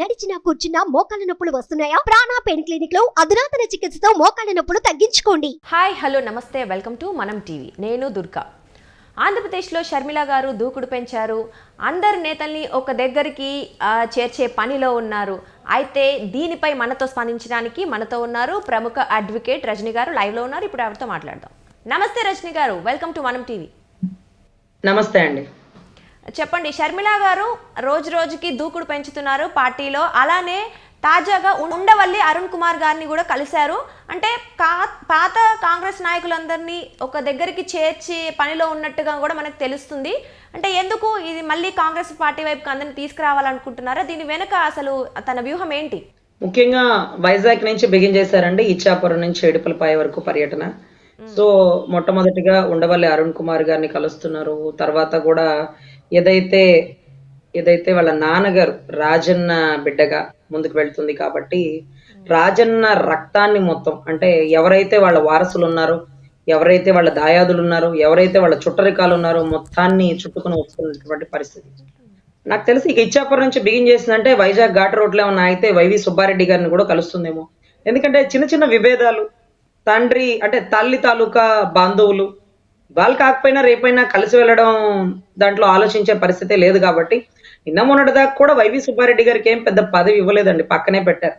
నడిచినా కూర్చున్నా మోకాళ్ళ నొప్పులు వస్తున్నాయా? ప్రాణా పెయిన్ క్లినిక్లో అధునాతన చికిత్సతో మోకాళ్ళ నొప్పులు తగ్గించుకోండి. హాయ్ హలో నమస్తే. Welcome to Manam TV. నేను దుర్గా. ఆంధ్రప్రదేశ్లో షర్మిల గారు దూకుడు పెంచారు. అందరు నేతల్ని ఒక దగ్గరికి చేర్చే పనిలో ఉన్నారు. అయితే దీనిపై మనతో స్పందించడానికి మనతో ఉన్నారు ప్రముఖ అడ్వకేట్ రజనీ గారు. లైవ్లో ఉన్నారు. ఇప్పుడు ఆవిడతో మాట్లాడదాం. నమస్తే రజనీ గారు. Welcome to Manam TV. నమస్తే అండి. చెప్పండి షర్మిల గారు రోజు రోజుకి దూకుడు పెంచుతున్నారు పార్టీలో. అలానే తాజాగా ఉండవల్లి అరుణ్ కుమార్ గారిని కూడా కలిశారు. అంటే కా పాత కాంగ్రెస్ నాయకులందరినీ ఒక దగ్గరికి చేర్చి పనిలో ఉన్నట్టుగా కూడా మనకు తెలుస్తుంది. అంటే ఎందుకు ఇది మళ్ళీ కాంగ్రెస్ పార్టీ వైపుకి అందరిని తీసుకురావాలనుకుంటున్నారా? దీని వెనుక అసలు తన వ్యూహం ఏంటి? ముఖ్యంగా వైజాగ్ నుంచి బిగిన్ చేశారండి ఇచ్చాపురం నుంచి ఏడుపలపాయ వరకు పర్యటన. సో మొట్టమొదటిగా ఉండవల్లి అరుణ్ కుమార్ గారిని కలుస్తున్నారు. తర్వాత కూడా ఏదైతే ఏదైతే వాళ్ళ నాన్నగారు రాజన్న బిడ్డగా ముందుకు వెళ్తుంది కాబట్టి రాజన్న రక్తాన్ని మొత్తం అంటే ఎవరైతే వాళ్ళ వారసులు ఉన్నారో ఎవరైతే వాళ్ళ దాయాదులు ఉన్నారో ఎవరైతే వాళ్ళ చుట్టరికాలు ఉన్నారో మొత్తాన్ని చుట్టుకుని వస్తున్నటువంటి పరిస్థితి. నాకు తెలిసి ఇక ఇచ్చాపురం నుంచి బిగిన్ చేసిందంటే వైజాగ్ ఘాట్ రోడ్లో ఉన్న అయితే వైవి సుబ్బారెడ్డి గారిని కూడా కలుస్తుందేమో. ఎందుకంటే చిన్న చిన్న విభేదాలు తండ్రి అంటే తల్లి తాలూకా బంధువులు వాళ్ళు కాకపోయినా రేపైనా కలిసి వెళ్ళడం దాంట్లో ఆలోచించే పరిస్థితే లేదు కాబట్టి నిన్న మొన్నటి దాకా కూడా వైవి సుబ్బారెడ్డి గారికి ఏం పెద్ద పదవి ఇవ్వలేదండి పక్కనే పెట్టారు.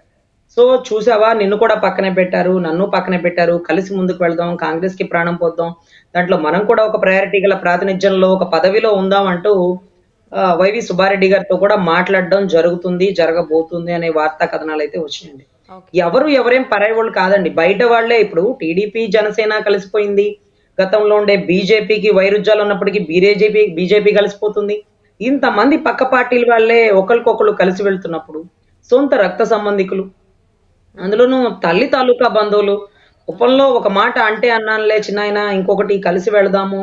సో చూసావా నిన్ను కూడా పక్కనే పెట్టారు నన్ను పక్కనే పెట్టారు కలిసి ముందుకు వెళ్దాం కాంగ్రెస్కి ప్రాణం పోద్దాం దాంట్లో మనం కూడా ఒక ప్రయారిటీ గల ప్రాతినిధ్యంలో ఒక పదవిలో ఉందాం అంటూ వైవి సుబ్బారెడ్డి గారితో కూడా మాట్లాడడం జరుగుతుంది జరగబోతుంది అనే వార్తా కథనాలు అయితే వచ్చినాయండి. ఎవరు ఎవరేం పరాయి వాళ్ళు కాదండి. బయట వాళ్ళే ఇప్పుడు టీడీపీ జనసేన కలిసిపోయింది. గతంలో ఉండే బీజేపీకి వైరుధ్యాలు ఉన్నప్పటికీ బీజేపీ బీజేపీ కలిసిపోతుంది. ఇంతమంది పక్క పార్టీల వాళ్ళే ఒకరికొకరు కలిసి వెళ్తున్నప్పుడు సొంత రక్త సంబంధికులు అందులోనూ తల్లి తాలూకా బంధువులు ఉపంలో ఒక మాట అంటే అన్నానులే చిన్నాయన ఇంకొకటి కలిసి వెళదాము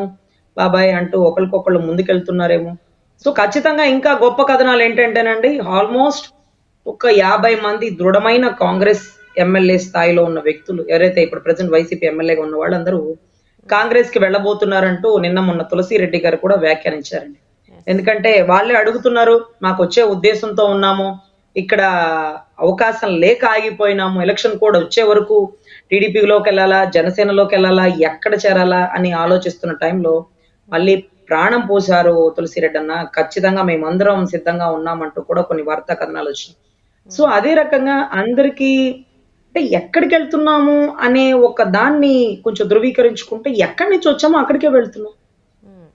బాబాయ్ అంటూ ఒకరికొకళ్ళు ముందుకెళ్తున్నారేమో. సో ఖచ్చితంగా ఇంకా గొప్ప కథనాలు ఏంటంటేనండి ఆల్మోస్ట్ ఒక యాభై మంది దృఢమైన కాంగ్రెస్ ఎమ్మెల్యే స్థాయిలో ఉన్న వ్యక్తులు ఎవరైతే ఇప్పుడు ప్రజెంట్ వైసీపీ ఎమ్మెల్యేగా ఉన్న వాళ్ళందరూ కాంగ్రెస్కి వెళ్ళబోతున్నారంటూ నిన్న మొన్న తులసి రెడ్డి గారు కూడా వ్యాఖ్యానించారండి. ఎందుకంటే వాళ్ళే అడుగుతున్నారు మాకు వచ్చే ఉద్దేశంతో ఉన్నాము ఇక్కడ అవకాశం లేక ఆగిపోయినాము ఎలక్షన్ కోడ్ వచ్చే వరకు టీడీపీలోకి వెళ్ళాలా జనసేనలోకి వెళ్ళాలా ఎక్కడ చేరాలా అని ఆలోచిస్తున్న టైంలో మళ్ళీ ప్రాణం పోశారు తులసిరెడ్డి అన్న. ఖచ్చితంగా మేమందరం సిద్ధంగా ఉన్నామంటూ కూడా కొన్ని వార్తా కథనాలు వచ్చినాయి. సో అదే రకంగా అందరికీ అంటే ఎక్కడికి వెళ్తున్నాము అనే ఒక దాన్ని కొంచెం ధృవీకరించుకుంటే ఎక్కడి నుంచి వచ్చామో అక్కడికే వెళ్తున్నాం.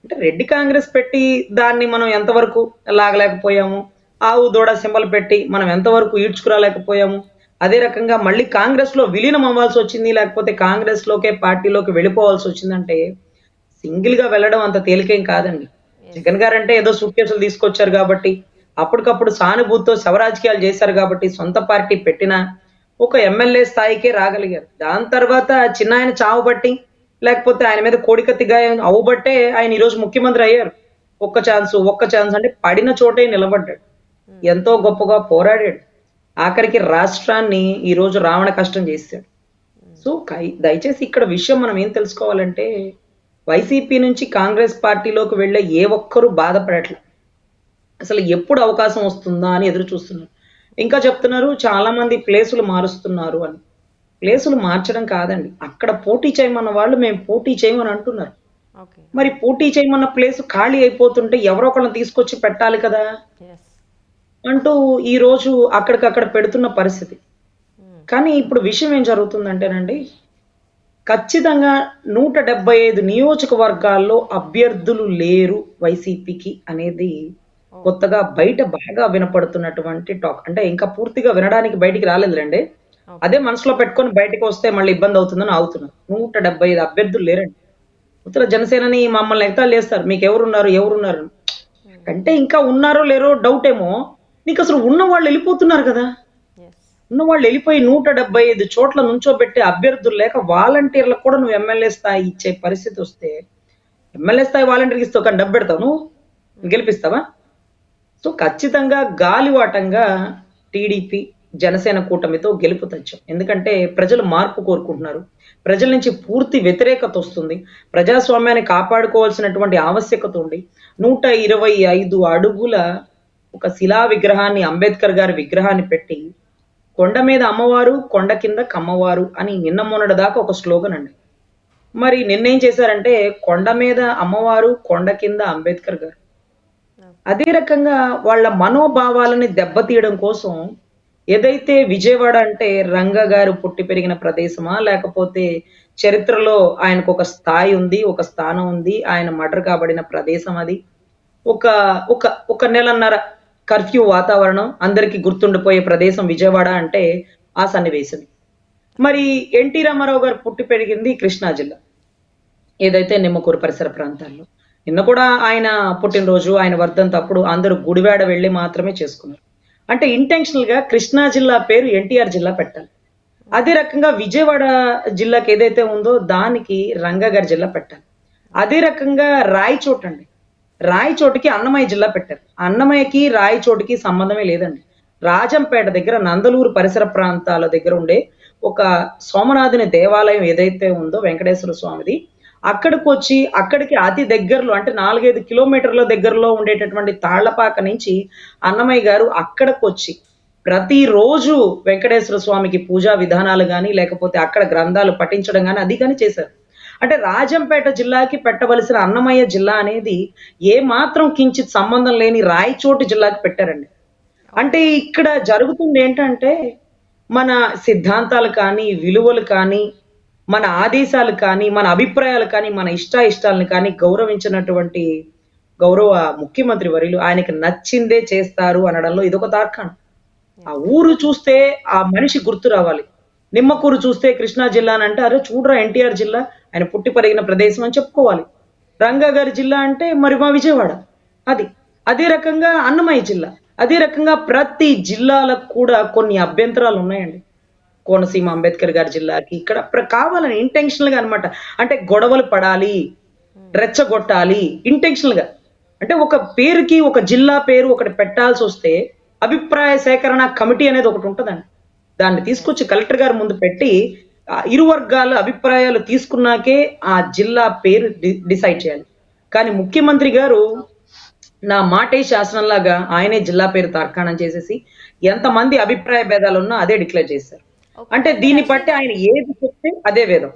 అంటే రెడ్డి కాంగ్రెస్ పెట్టి దాన్ని మనం ఎంతవరకు లాగలేకపోయాము? ఆవు దూడ సింబల్ పెట్టి మనం ఎంతవరకు ఈడ్చుకురాలేకపోయాము? అదే రకంగా మళ్ళీ కాంగ్రెస్లో విలీనం అవ్వాల్సి వచ్చింది లేకపోతే కాంగ్రెస్ లోకే పార్టీలోకి వెళ్ళిపోవాల్సి వచ్చిందంటే సింగిల్గా వెళ్ళడం అంత తేలికేం కాదండి. జగన్ గారు అంటే ఏదో సూట్ కేసులు తీసుకొచ్చారు కాబట్టి అప్పటికప్పుడు సానుభూతితో శవరాజకీయాలు చేశారు కాబట్టి సొంత పార్టీ పెట్టినా ఒక ఎమ్మెల్యే స్థాయికే రాగలిగారు. దాని తర్వాత చిన్న ఆయన చావు బట్టి లేకపోతే ఆయన మీద కోడికత్తి గాయం అవుబట్టే ఆయన ఈరోజు ముఖ్యమంత్రి అయ్యారు. ఒక్క ఛాన్స్ ఒక్క ఛాన్స్ అంటే పడిన చోటే నిలబడ్డాడు. ఎంతో గొప్పగా పోరాడాడు. ఆఖరికి రాష్ట్రాన్ని ఈ రోజు రావణ కష్టం చేశాడు. సో దయచేసి ఇక్కడ విషయం మనం ఏం తెలుసుకోవాలంటే వైసీపీ నుంచి కాంగ్రెస్ పార్టీలోకి వెళ్ళే ఏ ఒక్కరూ బాధపడట్లే. అసలు ఎప్పుడు అవకాశం వస్తుందా అని ఎదురు చూస్తున్నారు. ఇంకా చెప్తున్నారు చాలా మంది ప్లేసులు మారుస్తున్నారు అని. ప్లేసులు మార్చడం కాదండి. అక్కడ పోటీ చేయమన్న వాళ్ళు మేము పోటీ చేయమని అంటున్నారు. మరి పోటీ చేయమన్న ప్లేస్ ఖాళీ అయిపోతుంటే ఎవరో ఒకళ్ళని తీసుకొచ్చి పెట్టాలి కదా? అంటూ ఈ రోజు అక్కడికక్కడ పెడుతున్న పరిస్థితి. కానీ ఇప్పుడు విషయం ఏం జరుగుతుందంటేనండి ఖచ్చితంగా నూట డెబ్బై ఐదు నియోజకవర్గాల్లో అభ్యర్థులు లేరు వైసీపీకి అనేది కొత్తగా బయట బాగా వినపడుతున్నటువంటి టాక్. అంటే ఇంకా పూర్తిగా వినడానికి బయటికి రాలేదులేండి. అదే మనసులో పెట్టుకొని బయటకు వస్తే మళ్ళీ ఇబ్బంది అవుతుందని ఆగుతున్నారు. నూట డెబ్బై ఐదు అభ్యర్థులు లేరండి. ఉత్తర జనసేనని మమ్మల్ని ఎగతాలు చేస్తారు. మీకు ఎవరున్నారు ఎవరున్నారు? అంటే ఇంకా ఉన్నారో లేరో డౌట్ ఏమో. నీకు అసలు ఉన్న వాళ్ళు వెళ్ళిపోతున్నారు కదా. ఉన్న వాళ్ళు వెళ్ళిపోయి నూట డెబ్బై ఐదు చోట్ల నుంచోబెట్టే అభ్యర్థులు లేక వాలంటీర్లకు కూడా నువ్వు ఎమ్మెల్యే స్థాయి ఇచ్చే పరిస్థితి వస్తే ఎమ్మెల్యే స్థాయి వాలంటీర్కి ఇస్తావు కానీ డబ్బు పెడతావు నువ్వు? గెలిపిస్తావా? సో ఖచ్చితంగా గాలివాటంగా టీడీపీ జనసేన కూటమితో గెలుపు తెచ్చాం. ఎందుకంటే ప్రజలు మార్పు కోరుకుంటున్నారు. ప్రజల నుంచి పూర్తి వ్యతిరేకత వస్తుంది. ప్రజాస్వామ్యాన్ని కాపాడుకోవాల్సినటువంటి ఆవశ్యకత ఉంది. నూట ఇరవై ఐదు అడుగుల ఒక శిలా విగ్రహాన్ని అంబేద్కర్ గారి విగ్రహాన్ని పెట్టి కొండ మీద అమ్మవారు కొండ కింద కమ్మవారు అని నిన్న మొన్నటి దాకా ఒక స్లోగన్ అండి. మరి నిన్నేం చేశారంటే కొండ మీద అమ్మవారు కొండ కింద అంబేద్కర్ గారు. అదే రకంగా వాళ్ళ మనోభావాలని దెబ్బతీయడం కోసం ఏదైతే విజయవాడ అంటే రంగ గారు పుట్టి పెరిగిన ప్రదేశమా లేకపోతే చరిత్రలో ఆయనకు ఒక స్థాయి ఉంది ఒక స్థానం ఉంది ఆయన మర్డర్ కాబడిన ప్రదేశం అది. ఒక ఒక ఒక నెలన్నర కర్ఫ్యూ వాతావరణం అందరికీ గుర్తుండిపోయే ప్రదేశం విజయవాడ అంటే ఆ సన్నివేశం మరి ఎన్టీ రామారావు గారు పుట్టి పెరిగింది కృష్ణా జిల్లా ఏదైతే నిమ్మకూరు పరిసర ప్రాంతాల్లో. నిన్న కూడా ఆయన పుట్టినరోజు ఆయన వర్ధంతి అప్పుడు అందరూ గుడివాడ వెళ్ళి మాత్రమే చేసుకున్నారు. అంటే ఇంటెన్షనల్గా కృష్ణా జిల్లా పేరు ఎన్టీఆర్ జిల్లా పెట్టాలి. అదే రకంగా విజయవాడ జిల్లాకి ఏదైతే ఉందో దానికి రంగగారి జిల్లా పెట్టాలి. అదే రకంగా రాయచోట అండి. రాయచోటికి అన్నమయ్య జిల్లా పెట్టారు. అన్నమయ్యకి రాయచోటికి సంబంధమే లేదండి. రాజంపేట దగ్గర నందలూరు పరిసర ప్రాంతాల దగ్గర ఉండే ఒక సోమనాథుని దేవాలయం ఏదైతే ఉందో వెంకటేశ్వర స్వామిది అక్కడికి వచ్చి అక్కడికి అతి దగ్గరలో అంటే నాలుగైదు కిలోమీటర్ల దగ్గరలో ఉండేటటువంటి తాళ్ళపాక నుంచి అన్నమయ్య గారు అక్కడికి వచ్చి ప్రతిరోజు వెంకటేశ్వర స్వామికి పూజా విధానాలు కానీ లేకపోతే అక్కడ గ్రంథాలు పఠించడం కానీ అది కానీ చేశారు. అంటే రాజంపేట జిల్లాకి పెట్టవలసిన అన్నమయ్య జిల్లా అనేది ఏ మాత్రం కించిత్ సంబంధం లేని రాయచోటి జిల్లాకి పెట్టారండి. అంటే ఇక్కడ జరుగుతుంది ఏంటంటే మన సిద్ధాంతాలు కానీ విలువలు కానీ మన ఆదేశాలు కానీ మన అభిప్రాయాలు కానీ మన ఇష్ట ఇష్టాలను కానీ గౌరవించినటువంటి గౌరవ ముఖ్యమంత్రి వరిలు ఆయనకి నచ్చిందే చేస్తారు అనడంలో ఇదొక తార్కాణం. ఆ ఊరు చూస్తే ఆ మనిషి గుర్తు రావాలి. నిమ్మకూరు చూస్తే కృష్ణా జిల్లా అని అంటే అరే చూడరా ఎన్టీఆర్ జిల్లా? ఆయన పుట్టి పెరిగిన ప్రదేశం అని చెప్పుకోవాలి. రంగా గారి జిల్లా అంటే మరి మా విజయవాడ. అది. అదే రకంగా అన్నమయ్య జిల్లా. అదే రకంగా ప్రతి జిల్లాలకు కూడా కొన్ని అభ్యంతరాలు ఉన్నాయండి. కోనసీమ అంబేద్కర్ గారి జిల్లాకి ఇక్కడ కావాలని ఇంటెన్షనల్గా అనమాట అంటే గొడవలు పడాలి రెచ్చగొట్టాలి ఇంటెన్షనల్గా అంటే ఒక పేరుకి ఒక జిల్లా పేరు ఒకటి పెట్టాల్సి వస్తే అభిప్రాయ సేకరణ కమిటీ అనేది ఒకటి ఉంటుందండి. దాన్ని తీసుకొచ్చి కలెక్టర్ గారి ముందు పెట్టి ఇరు వర్గాల అభిప్రాయాలు తీసుకున్నాకే ఆ జిల్లా పేరు డిసైడ్ చేయాలి. కానీ ముఖ్యమంత్రి గారు నా మాటే శాసనంలాగా ఆయనే జిల్లా పేరు తార్కాణం చేసేసి ఎంతమంది అభిప్రాయ భేదాలు ఉన్నా అదే డిక్లేర్ చేశారు. అంటే దీన్ని బట్టి ఆయన ఏది చెప్తే అదే వేదం.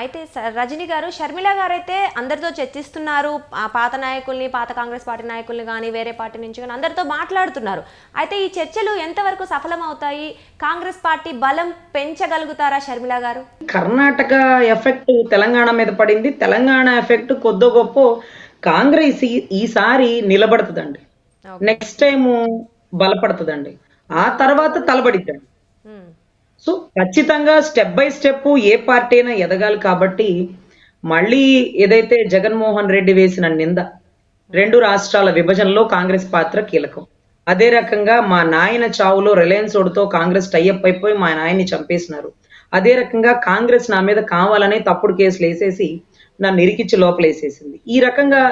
అయితే రజనీ గారు షర్మిల గారు అయితే అందరితో చర్చిస్తున్నారు పాత నాయకుల్ని పాత కాంగ్రెస్ పార్టీ నాయకుల్ని కానీ వేరే పార్టీ నుంచి కానీ అందరితో మాట్లాడుతున్నారు. అయితే ఈ చర్చలు ఎంతవరకు సఫలమవుతాయి? కాంగ్రెస్ పార్టీ బలం పెంచగలుగుతారా షర్మిల గారు? కర్ణాటక ఎఫెక్ట్ తెలంగాణ మీద పడింది. తెలంగాణ ఎఫెక్ట్ కొద్దో గొప్ప కాంగ్రెస్ ఈసారి నిలబడుతుందండి. నెక్స్ట్ టైం బలపడుతుందండి. ఆ తర్వాత తలబడిద్దండి. సో ఖచ్చితంగా స్టెప్ బై స్టెప్ ఏ పార్టీ అయినా ఎదగాలి కాబట్టి మళ్ళీ ఏదైతే జగన్మోహన్ రెడ్డి వేసిన నింద రెండు రాష్ట్రాల విభజనలో కాంగ్రెస్ పాత్ర కీలకం. అదే రకంగా మా నాయన చావులో రిలయన్స్ ఓడితో కాంగ్రెస్ టైఅప్ అయిపోయి మా నాయన్ని చంపేసినారు. అదే రకంగా కాంగ్రెస్ నా మీద కావాలనే తప్పుడు కేసులు వేసేసి నన్ను ఇరికిచ్చి లోపలేసేసింది ఈ రకంగా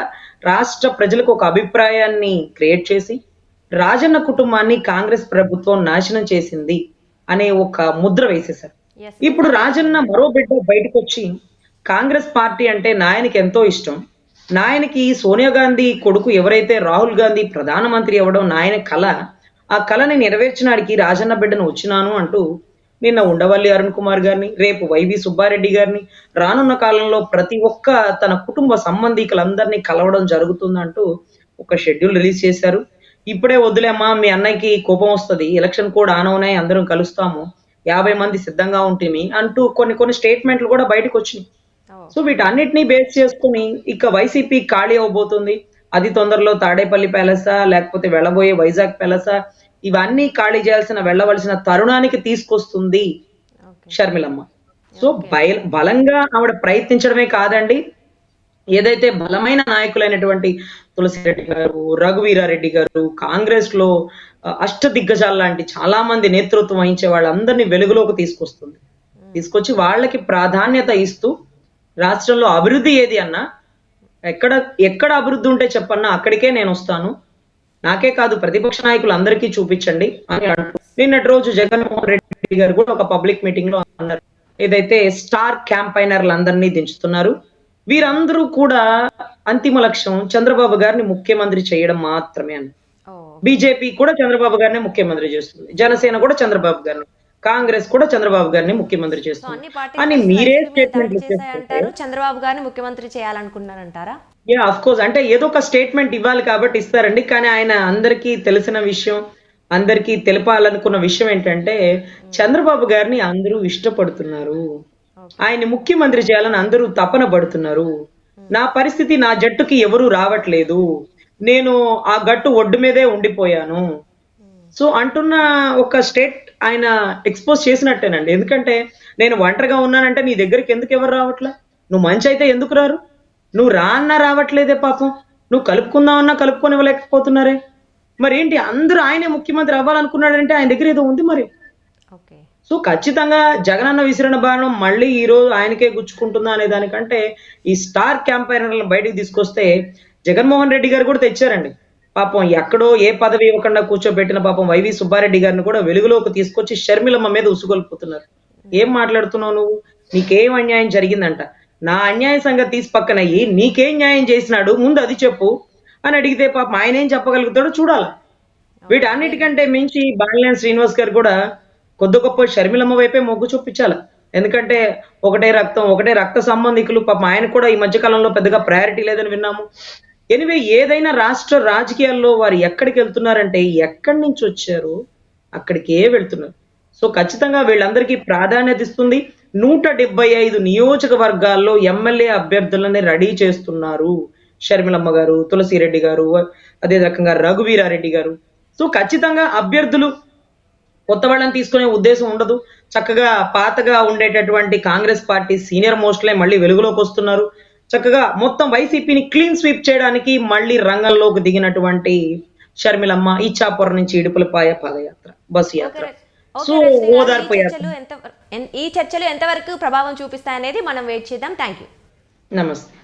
రాష్ట్ర ప్రజలకు ఒక అభిప్రాయాన్ని క్రియేట్ చేసి రాజన్న కుటుంబాన్ని కాంగ్రెస్ ప్రభుత్వం నాశనం చేసింది. అనే ఒక ముద్ర వేసేశారు. ఇప్పుడు రాజన్న మరో బిడ్డ బయటకు వచ్చి కాంగ్రెస్ పార్టీ అంటే నాయనకి ఎంతో ఇష్టం. నాయనకి సోనియా గాంధీ కొడుకు ఎవరైతే రాహుల్ గాంధీ ప్రధానమంత్రి అవ్వడం నాయన కళ ఆ కళని నెరవేర్చడానికి రాజన్న బిడ్డను వచ్చినాను అంటూ నిన్న ఉండవల్లి అరుణ్ కుమార్ గారిని రేపు వైవి సుబ్బారెడ్డి గారిని రానున్న కాలంలో ప్రతి ఒక్క తన కుటుంబ సంబంధికులందరినీ కలవడం జరుగుతుందంటూ ఒక షెడ్యూల్ రిలీజ్ చేశారు. ఇప్పుడే వద్దులేమ్మా మీ అన్నయ్యకి కోపం వస్తది ఎలక్షన్ కూడా ఆన్ అవునాయి అందరం కలుస్తాము యాభై మంది సిద్ధంగా ఉంటుంది అంటూ కొన్ని కొన్ని స్టేట్మెంట్లు కూడా బయటకు వచ్చినాయి. సో వీటన్నిటిని బేస్ చేసుకుని ఇక వైసీపీ ఖాళీ అవబోతుంది అది తొందరలో తాడేపల్లి ప్యాలెసా లేకపోతే వెళ్ళబోయే వైజాగ్ ప్యాలెసా ఇవన్నీ ఖాళీ చేయాల్సిన వెళ్ళవలసిన తరుణానికి తీసుకొస్తుంది. షర్మిలమ్మ సో బయ బలంగా ఆవిడ ప్రయత్నించడమే కాదండి ఏదైతే బలమైన నాయకులైనటువంటి తులసిరెడ్డి గారు రఘువీరారెడ్డి గారు కాంగ్రెస్లో అష్ట దిగ్గజాల లాంటి చాలా మంది నేతృత్వం వహించే వాళ్ళందరినీ వెలుగులోకి తీసుకొస్తుంది. తీసుకొచ్చి వాళ్ళకి ప్రాధాన్యత ఇస్తూ రాష్ట్రంలో అభివృద్ధి ఏది అన్నా ఎక్కడ ఎక్కడ అభివృద్ధి ఉంటే చెప్పన్నా అక్కడికే నేను వస్తాను. నాకే కాదు ప్రతిపక్ష నాయకులు అందరికీ చూపించండి అని అంటూ నిన్నటి రోజు జగన్మోహన్ రెడ్డి గారు కూడా ఒక పబ్లిక్ మీటింగ్లో అన్నారు. ఏదైతే స్టార్ క్యాంపైనర్లు అందరినీ దించుతున్నారు వీరందరూ కూడా అంతిమ లక్ష్యం చంద్రబాబు గారిని ముఖ్యమంత్రి చేయడం మాత్రమే అని బీజేపీ కూడా చంద్రబాబు గారిని ముఖ్యమంత్రి చేస్తుంది. జనసేన కూడా చంద్రబాబు గారిని కాంగ్రెస్ కూడా చంద్రబాబు గారిని ముఖ్యమంత్రి చేస్తుంది. అని మీరే స్టేట్మెంట్ చంద్రబాబు గారిని ముఖ్యమంత్రి చేయాలనుకున్నారంటారా? యా అఫ్ కోర్స్ అంటే ఏదో ఒక స్టేట్మెంట్ ఇవ్వాలి కాబట్టి ఇస్తారండి. కానీ ఆయన అందరికీ తెలిసిన విషయం అందరికీ తెలపాలనుకున్న విషయం ఏంటంటే చంద్రబాబు గారిని అందరూ ఇష్టపడుతున్నారు. ఆయన్ని ముఖ్యమంత్రి చేయాలని అందరూ తపన పడుతున్నారు. నా పరిస్థితి నా జట్టుకి ఎవరు రావట్లేదు. నేను ఆ గట్టు ఒడ్డు మీదే ఉండిపోయాను. సో అంటున్న ఒక స్టేట్ ఆయన ఎక్స్పోజ్ చేసినట్టేనండి. ఎందుకంటే నేను ఒంటరిగా ఉన్నానంటే నీ దగ్గరికి ఎందుకు ఎవరు రావట్లే? నువ్వు మంచి అయితే ఎందుకు రారు? నువ్వు రా అన్నా రావట్లేదే పాపం. నువ్వు కలుపుకుందామన్నా కలుపుకొని ఇవ్వలేకపోతున్నారే మరి ఏంటి అందరూ ఆయనే ముఖ్యమంత్రి అవ్వాలనుకున్నాడంటే ఆయన దగ్గర ఏదో ఉంది మరి. ఓకే. సో ఖచ్చితంగా జగనన్న విసిరిన బాణం మళ్ళీ ఈరోజు ఆయనకే గుచ్చుకుంటుందా అనే దానికంటే ఈ స్టార్ క్యాంపైనర్లను బయటికి తీసుకొస్తే జగన్మోహన్ రెడ్డి గారు కూడా తెచ్చారండి. పాపం ఎక్కడో ఏ పదవి ఇవ్వకుండా కూర్చోబెట్టిన పాపం వైవి సుబ్బారెడ్డి గారిని కూడా వెలుగులోకి తీసుకొచ్చి షర్మిలమ్మ మీద ఉసుగొల్పుతున్నారు. ఏం మాట్లాడుతున్నావు నువ్వు? నీకేం అన్యాయం జరిగిందంట? నా అన్యాయ సంగతి తీసి పక్కనయ్యి నీకేం న్యాయం చేసినాడు? ముందు అది చెప్పు. అని అడిగితే పాపం ఆయన ఏం చెప్పగలుగుతాడో చూడాలి. వీటన్నిటికంటే మించి బాలినేని శ్రీనివాస్ గారు కూడా కొద్ది గొప్ప షర్మిలమ్మ వైపే మొగ్గు చూపించాలి. ఎందుకంటే ఒకటే రక్తం ఒకటే రక్త సంబంధికులు పాపం ఆయన కూడా ఈ మధ్య కాలంలో పెద్దగా ప్రయారిటీ లేదని విన్నాము. ఎనివే ఏదైనా రాష్ట్ర రాజకీయాల్లో వారు ఎక్కడికి వెళ్తున్నారంటే ఎక్కడి నుంచి వచ్చారు అక్కడికే వెళ్తున్నారు. సో ఖచ్చితంగా వీళ్ళందరికీ ప్రాధాన్యత ఇస్తుంది. నూట డెబ్బై ఐదు నియోజకవర్గాల్లో ఎమ్మెల్యే అభ్యర్థులని రెడీ చేస్తున్నారు షర్మిలమ్మ గారు తులసిరెడ్డి గారు అదే రకంగా రఘువీరారెడ్డి గారు. సో ఖచ్చితంగా అభ్యర్థులు కొత్త వాళ్ళని తీసుకునే ఉద్దేశం ఉండదు. చక్కగా పాతగా ఉండేటటువంటి కాంగ్రెస్ పార్టీ సీనియర్ మోస్ట్లే మళ్ళీ వెలుగులోకి వస్తున్నారు. చక్కగా మొత్తం వైసీపీని క్లీన్ స్వీప్ చేయడానికి మళ్ళీ రంగంలోకి దిగినటువంటి షర్మిలమ్మ ఇచ్చాపురం నుంచి ఇడుపులపాయ పాదయాత్ర బస్సు యాత్ర. సో ఓదార్పు ఈ యాత్ర. చర్చలు ఎంత ఎన్- ఈ చర్చలు ఎంతవరకు ప్రభావం చూపిస్తాయనేది మనం వెయిట్ చేద్దాం. థ్యాంక్ యూ నమస్తే.